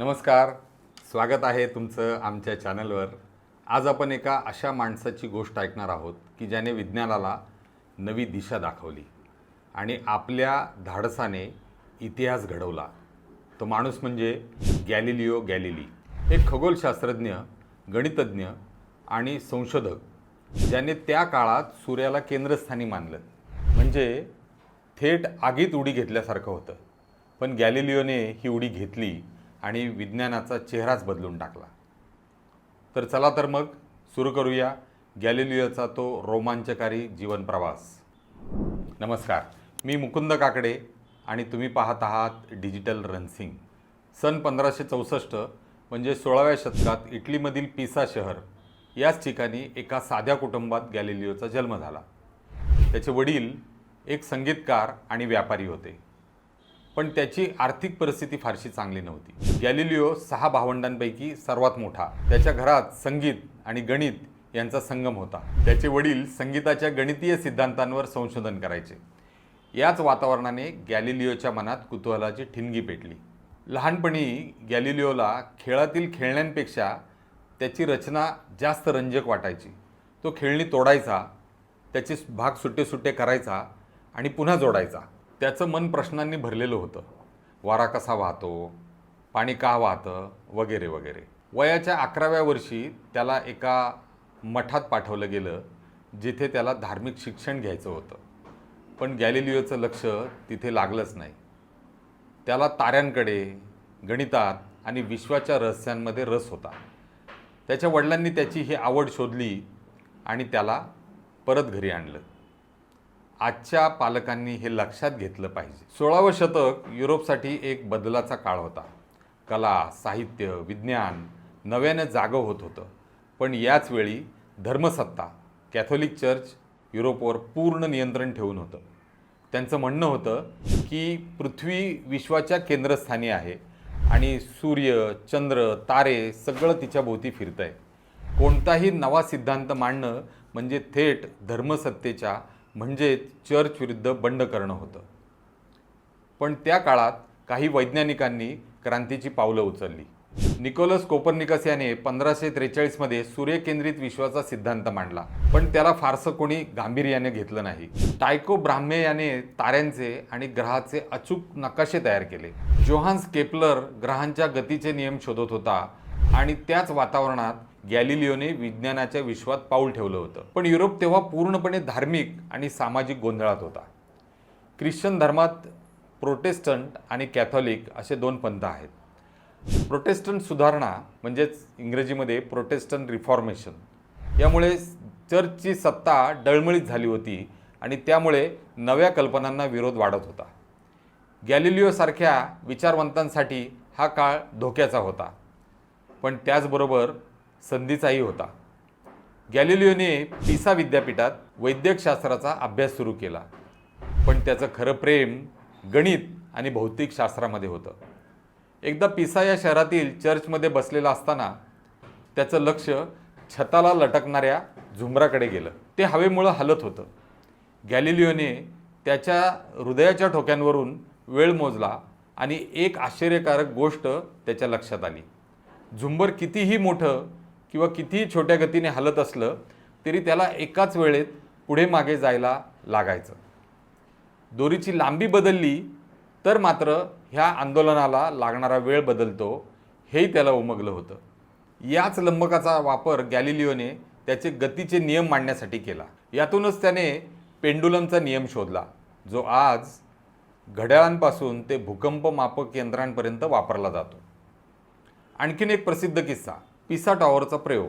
नमस्कार. स्वागत आहे तुमचं आमच्या चॅनलवर. आज आपण एका अशा माणसाची गोष्ट ऐकणार आहोत की ज्याने विज्ञानाला नवी दिशा दाखवली आणि आपल्या धाडसाने इतिहास घडवला. तो माणूस म्हणजे गॅलिलिओ गॅलिली. एक खगोलशास्त्रज्ञ गणितज्ञ आणि संशोधक ज्याने त्या काळात सूर्याला केंद्रस्थानी मानलं. म्हणजे थेट आगीत उडी घेतल्यासारखं होतं. पण गॅलिलिओने ही उडी घेतली आणि विज्ञानाचा चेहराच बदलून टाकला. तर चला तर मग सुरू करूया गॅलिलिओचा तो रोमांचकारी जीवन प्रवास. नमस्कार मी मुकुंद काकडे आणि तुम्ही पाहत आहात डिजिटल रनसिंग. सन पंधराशे चौसष्ट म्हणजे सोळाव्या शतकात इटलीमधील पिसा शहर याच ठिकाणी एका साध्या कुटुंबात गॅलिलिओचा जन्म झाला. त्याचे वडील एक संगीतकार आणि व्यापारी होते. पण त्याची आर्थिक परिस्थिती फारशी चांगली नव्हती. गॅलिलिओ सहा भावंडांपैकी सर्वात मोठा. त्याच्या घरात संगीत आणि गणित यांचा संगम होता. त्याचे वडील संगीताच्या गणितीय सिद्धांतांवर संशोधन करायचे. याच वातावरणाने गॅलिलिओच्या मनात कुतूहलाची ठिणगी पेटली. लहानपणी गॅलिलिओला खेळातील खेळण्यांपेक्षा त्याची रचना जास्त रंजक वाटायची. तो खेळणी तोडायचा त्याचे भाग सुट्टे सुट्टे करायचा आणि पुन्हा जोडायचा. त्याचं मन प्रश्नांनी भरलेलं होतं. वारा कसा वाहतो? पाणी का वाहतं? वगैरे वगैरे. वयाच्या अकराव्या वर्षी त्याला एका मठात पाठवलं गेलं जिथे त्याला धार्मिक शिक्षण घ्यायचं होतं. पण गॅलिलिओचं लक्ष तिथे लागलंच नाही. त्याला ताऱ्यांकडे गणितात आणि विश्वाच्या रहस्यांमध्ये रस होता. त्याच्या वडिलांनी त्याची ही आवड शोधली आणि त्याला परत घरी आणलं. आजच्या पालकांनी हे लक्षात घेतलं पाहिजे. सोळावं शतक युरोपसाठी एक बदलाचा काळ होता. कला साहित्य विज्ञान नव्यानं जागं होत होतं. पण याचवेळी धर्मसत्ता कॅथोलिक चर्च युरोपवर पूर्ण नियंत्रण ठेवून होतं. त्यांचं म्हणणं होतं की पृथ्वी विश्वाच्या केंद्रस्थानी आहे आणि सूर्य चंद्र तारे सगळं तिच्या भोवती फिरतं आहे कोणताही नवा सिद्धांत मांडणं म्हणजे थेट धर्मसत्तेच्या म्हणजेच चर्च विरुद्ध बंड करणं होतं. पण त्या काळात काही वैज्ञानिकांनी क्रांतीची पावलं उचलली. निकोलस कोपर्निकस याने पंधराशे त्रेचाळीसमध्ये सूर्यकेंद्रित विश्वाचा सिद्धांत मांडला. पण त्याला फारसं कोणी गांभीर्याने घेतलं नाही. टायको ब्राह्मे याने ताऱ्यांचे आणि ग्रहाचे अचूक नकाशे तयार केले. जोहान्स केपलर ग्रहांच्या गतीचे नियम शोधत होता आणि त्याच वातावरणात गॅलिलिओने विज्ञानाच्या विश्वात पाऊल ठेवलं होतं. पण युरोप तेव्हा पूर्णपणे धार्मिक आणि सामाजिक गोंधळात होता. ख्रिश्चन धर्मात प्रोटेस्टंट आणि कॅथॉलिक असे दोन पंथ आहेत. प्रोटेस्टंट सुधारणा म्हणजेच इंग्रजीमध्ये प्रोटेस्टंट रिफॉर्मेशन. यामुळे चर्चची सत्ता डळमळीत झाली होती आणि त्यामुळे नव्या कल्पनांना विरोध वाढत होता. गॅलिलिओसारख्या विचारवंतांसाठी हा काळ धोक्याचा होता. पण त्याचबरोबर संधीचाही होता. गॅलिलिओने पिसा विद्यापीठात वैद्यकशास्त्राचा अभ्यास सुरू केला. पण त्याचं खरं प्रेम गणित आणि भौतिकशास्त्रामध्ये होतं. एकदा पिसा या शहरातील चर्चमध्ये बसलेला असताना त्याचं लक्ष छताला लटकणाऱ्या झुंबराकडे गेलं. ते हवेमुळं हलत होतं. गॅलिलिओने त्याच्या हृदयाच्या ठोक्यांवरून वेळ मोजला आणि एक आश्चर्यकारक गोष्ट त्याच्या लक्षात आली. झुंबर कितीही मोठं किंवा कितीही छोट्या गतीने हलत असलं तरी त्याला एकाच वेळेत पुढे मागे जायला लागायचं. दोरीची लांबी बदलली तर मात्र ह्या आंदोलनाला लागणारा वेळ बदलतो हेही त्याला उमगलं होतं. याच लंबकाचा वापर गॅलिलिओने त्याचे गतीचे नियम मांडण्यासाठी केला. यातूनच त्याने पेंडुलमचा नियम शोधला जो आज घड्याळांपासून ते भूकंप मापक यंत्रांपर्यंत वापरला जातो. आणखीन एक प्रसिद्ध किस्सा. पिसा टॉवरचा प्रयोग.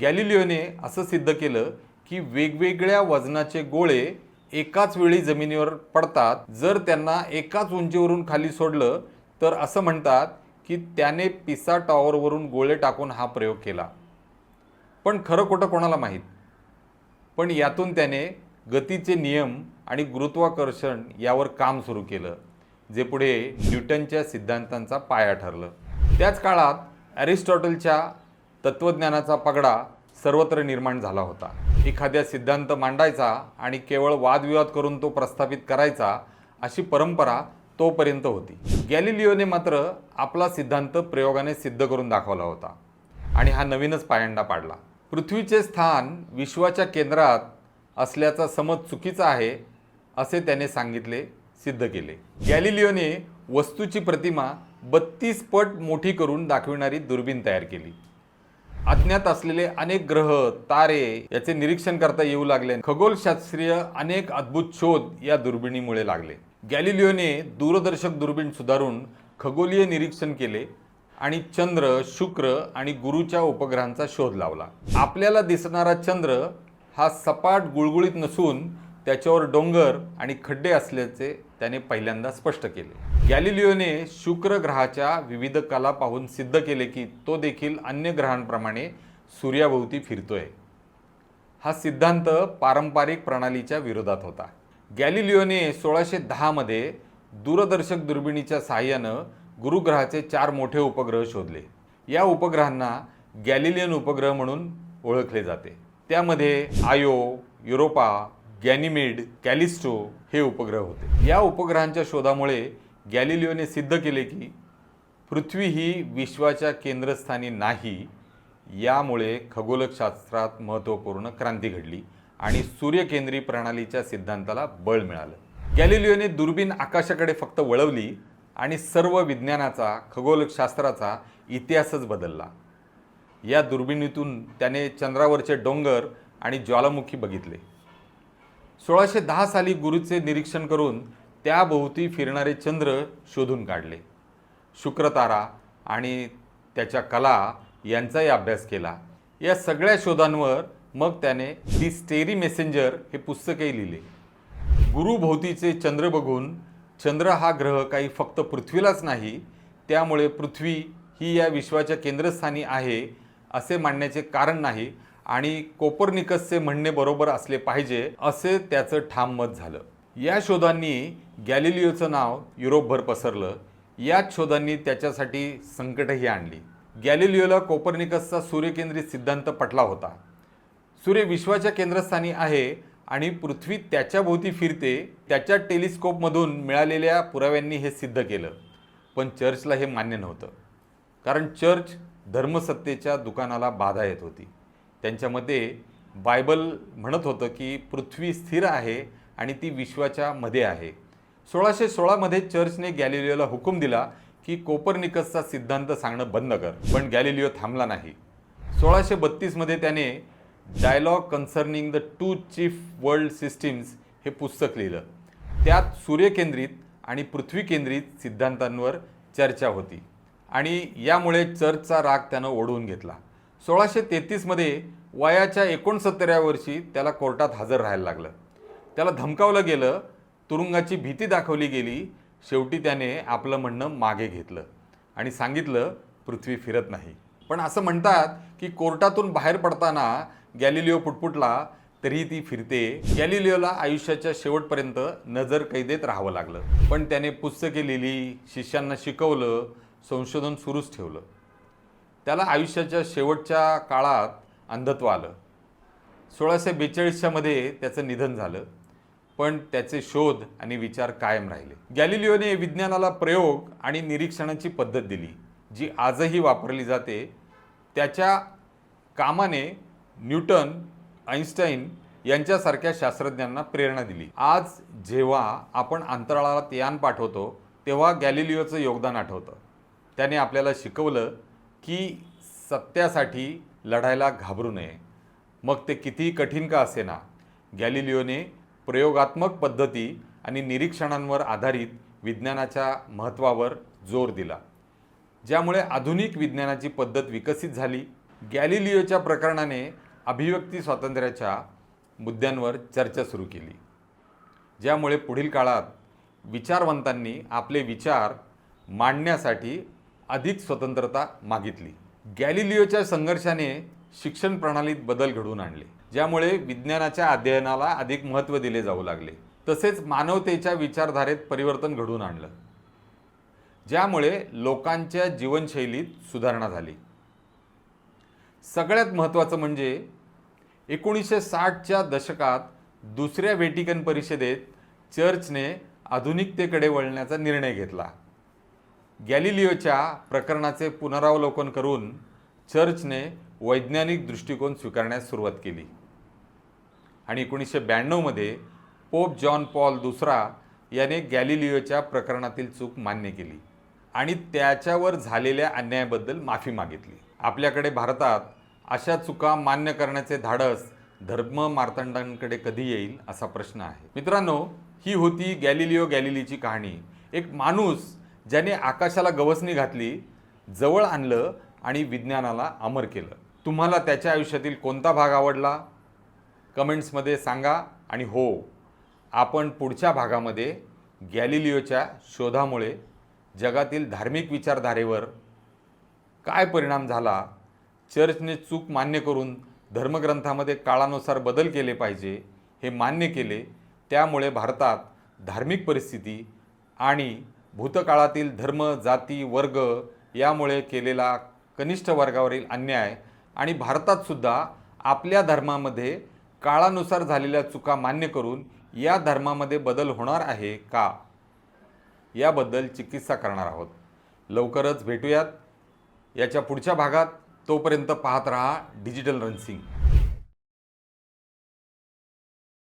गॅलिलिओने असं सिद्ध केलं की वेगवेगळ्या वजनाचे गोळे एकाच वेळी जमिनीवर पडतात. जर त्यांना एकाच उंचीवरून खाली सोडलं तर असं म्हणतात की त्याने पिसा टॉवरवरून गोळे टाकून हा प्रयोग केला. पण खरं खोटं कोणाला माहीत? पण यातून त्याने गतीचे नियम आणि गुरुत्वाकर्षण यावर काम सुरू केलं जे पुढे न्यूटनच्या सिद्धांतांचा पाया ठरलं. त्याच काळात ॲरिस्टॉटलच्या तत्त्वज्ञानाचा पगडा सर्वत्र निर्माण झाला होता. एखाद्या सिद्धांत मांडायचा आणि केवळ वादविवाद करून तो प्रस्थापित करायचा अशी परंपरा तोपर्यंत होती. गॅलिलिओने मात्र आपला सिद्धांत प्रयोगाने सिद्ध करून दाखवला होता आणि हा नवीनच पायंडा पाडला. पृथ्वीचे स्थान विश्वाच्या केंद्रात असल्याचा समज चुकीचा आहे असे त्याने सांगितले सिद्ध केले. गॅलिलिओने वस्तूची प्रतिमा बत्तीस पट मोठी करून दाखविणारी दुर्बीण तयार केली. अज्ञात असलेले अनेक ग्रह तारे याचे निरीक्षण करता येऊ लागले. खगोलशास्त्रीय अनेक अद्भुत शोध या दुर्बिणीमुळे लागले. गॅलिलिओने दूरदर्शक दुर्बीण सुधारून खगोलीय निरीक्षण केले आणि चंद्र शुक्र आणि गुरुच्या उपग्रहांचा शोध लावला. आपल्याला दिसणारा चंद्र हा सपाट गुळगुळीत नसून त्याच्यावर डोंगर आणि खड्डे असल्याचे त्याने पहिल्यांदा स्पष्ट केले. गॅलिलिओने शुक्र ग्रहाच्या विविध कला पाहून सिद्ध केले की तो देखील अन्य ग्रहांप्रमाणे सूर्याभोवती फिरतोय. हा सिद्धांत पारंपरिक प्रणालीच्या विरोधात होता. गॅलिलिओने सोळाशे दहामध्ये दूरदर्शक दुर्बिणीच्या सहाय्यानं गुरुग्रहाचे चार मोठे उपग्रह शोधले. या उपग्रहांना गॅलिलियन उपग्रह म्हणून ओळखले जाते. त्यामध्ये आयो युरोपा गॅनिमेड कॅलिस्टो हे उपग्रह होते. या उपग्रहांच्या शोधामुळे गॅलिलिओने सिद्ध केले की पृथ्वी ही विश्वाच्या केंद्रस्थानी नाही यामुळे खगोलशास्त्रात महत्त्वपूर्ण क्रांती घडली आणि सूर्यकेंद्री प्रणालीच्या सिद्धांताला बळ मिळालं. गॅलिलिओने दुर्बीण आकाशाकडे फक्त वळवली आणि सर्व विज्ञानाचा खगोलशास्त्राचा इतिहासच बदलला. या दुर्बिणीतून त्याने चंद्रावरचे डोंगर आणि ज्वालामुखी बघितले. सोळाशे दहा साली गुरुचे निरीक्षण करून त्याभोवती फिरणारे चंद्र शोधून काढले. शुक्रतारा आणि त्याच्या कला यांचाही अभ्यास केला. या सगळ्या शोधांवर मग त्याने दी स्टेरी मेसेंजर हे पुस्तकही लिहिले. गुरुभोवतीचे चंद्र बघून चंद्र हा ग्रह काही फक्त पृथ्वीलाच नाही त्यामुळे पृथ्वी ही या विश्वाच्या केंद्रस्थानी आहे असे मानण्याचे कारण नाही आणि कोपरनिकसचे म्हणणे बरोबर असले पाहिजे असे त्याचं ठाम मत झालं. या शोधांनी गॅलिलिओचं नाव युरोपभर पसरलं. याच शोधांनी त्याच्यासाठी संकटही आणली. गॅलिलिओला कोपरनिकसचा सूर्यकेंद्रित सिद्धांत पटला होता. सूर्य विश्वाच्या केंद्रस्थानी आहे आणि पृथ्वी त्याच्याभोवती फिरते त्याच्या टेलिस्कोपमधून मिळालेल्या पुराव्यांनी हे सिद्ध केलं. पण चर्चला हे मान्य नव्हतं. कारण चर्च धर्मसत्तेच्या दुकानाला बाधा येत होती. त्यांच्या मते बायबल म्हणत होतं की पृथ्वी स्थिर आहे आणि ती विश्वाच्या मध्ये आहे. सोळाशे सोळामध्ये चर्चने गॅलिलिओला हुकूम दिला की कोपरनिकसचा सिद्धांत सांगणं बंद कर पण गॅलिलिओ थांबला नाही. सोळाशे बत्तीसमध्ये त्याने dialogue concerning the two chief world systems हे पुस्तक लिहिलं. त्यात सूर्यकेंद्रित आणि पृथ्वीकेंद्रित सिद्धांतांवर चर्चा होती आणि यामुळे चर्चचा राग त्यानं ओढवून घेतला. सोळाशे तेहतीसमध्ये वयाच्या एकोणसत्तराव्या वर्षी त्याला कोर्टात हजर राहायला लागलं. त्याला धमकावलं गेलं तुरुंगाची भीती दाखवली गेली शेवटी त्याने आपलं म्हणणं मागे घेतलं आणि सांगितलं पृथ्वी फिरत नाही. पण असं म्हणतात की कोर्टातून बाहेर पडताना गॅलिलिओ पुटपुटला तरी ती फिरते. गॅलिलिओला आयुष्याच्या शेवटपर्यंत नजर कैदेत राहावं लागलं. पण त्याने पुस्तके लिहिली शिष्यांना शिकवलं संशोधन सुरूच ठेवलं. त्याला आयुष्याच्या शेवटच्या काळात अंधत्व आलं. सोळाशे बेचाळीसच्या मध्ये त्याचं निधन झालं. पण त्याचे शोध आणि विचार कायम राहिले. गॅलिलिओने विज्ञानाला प्रयोग आणि निरीक्षणाची पद्धत दिली जी आजही वापरली जाते. त्याच्या कामाने न्यूटन आईन्स्टाईन यांच्यासारख्या शास्त्रज्ञांना प्रेरणा दिली. आज जेव्हा आपण अंतराळात यान पाठवतो तेव्हा गॅलिलिओचं योगदान आठवतं. त्याने आपल्याला शिकवलं की सत्यासाठी लढायला घाबरू नये. मग ते कितीही कठीण का असेना गॅलिलिओने प्रयोगात्मक पद्धती आणि निरीक्षणांवर आधारित विज्ञानाच्या महत्त्वावर जोर दिला ज्यामुळे आधुनिक विज्ञानाची पद्धत विकसित झाली. गॅलिलिओच्या प्रकरणाने अभिव्यक्ती स्वातंत्र्याच्या मुद्द्यांवर चर्चा सुरू केली ज्यामुळे पुढील काळात विचारवंतांनी आपले विचार मांडण्यासाठी अधिक स्वतंत्रता मागितली. गॅलिलिओच्या संघर्षाने शिक्षण प्रणालीत बदल घडवून आणले ज्यामुळे विज्ञानाच्या अध्ययनाला अधिक महत्त्व दिले जाऊ लागले. तसेच मानवतेच्या विचारधारेत परिवर्तन घडवून आणलं ज्यामुळे लोकांच्या जीवनशैलीत सुधारणा झाली. सगळ्यात महत्त्वाचं म्हणजे एकोणीसशे साठच्या दशकात दुसऱ्या व्हेटिकन परिषदेत चर्चने आधुनिकतेकडे वळण्याचा निर्णय घेतला. गॅलिलिओच्या प्रकरणाचे पुनरावलोकन करून चर्चने वैज्ञानिक दृष्टिकोन स्वीकारण्यास सुरुवात केली. आणि एकोणीसशे ब्याण्णवमध्ये पोप जॉन पॉल दुसरा याने गॅलिलिओच्या प्रकरणातील चूक मान्य केली आणि त्याच्यावर झालेल्या अन्यायाबद्दल माफी मागितली. आपल्याकडे भारतात अशा चुका मान्य करण्याचे धाडस धर्म मार्तंडांकडे कधी येईल असा प्रश्न आहे. मित्रांनो ही होती गॅलिलिओ गॅलिलीची कहाणी. एक माणूस ज्याने आकाशाला गवसणी घातली जवळ आणलं आणि विज्ञानाला अमर केलं. तुम्हाला त्याच्या आयुष्यातील कोणता भाग आवडला? कमेंट्समध्ये सांगा आणि हो आपण पुढच्या भागामध्ये गॅलिलिओच्या शोधामुळे जगातील धार्मिक विचारधारेवर काय परिणाम झाला चर्चने चूक मान्य करून धर्मग्रंथामध्ये काळानुसार बदल केले पाहिजे हे मान्य केले त्यामुळे भारतात धार्मिक परिस्थिती आणि भूतकाळातील धर्म जाती वर्ग यामुळे केलेला कनिष्ठ वर्गावरील अन्याय आणि भारतातसुद्धा आपल्या धर्मामध्ये काळानुसार झालेल्या चुका मान्य करून या धर्मामध्ये बदल होणार आहे का? याबद्दल चिकित्सा करणार आहोत. लवकरच भेटूयात. याच्या पुढच्या भागात तोपर्यंत पाहत रहा डिजिटल रनसिंग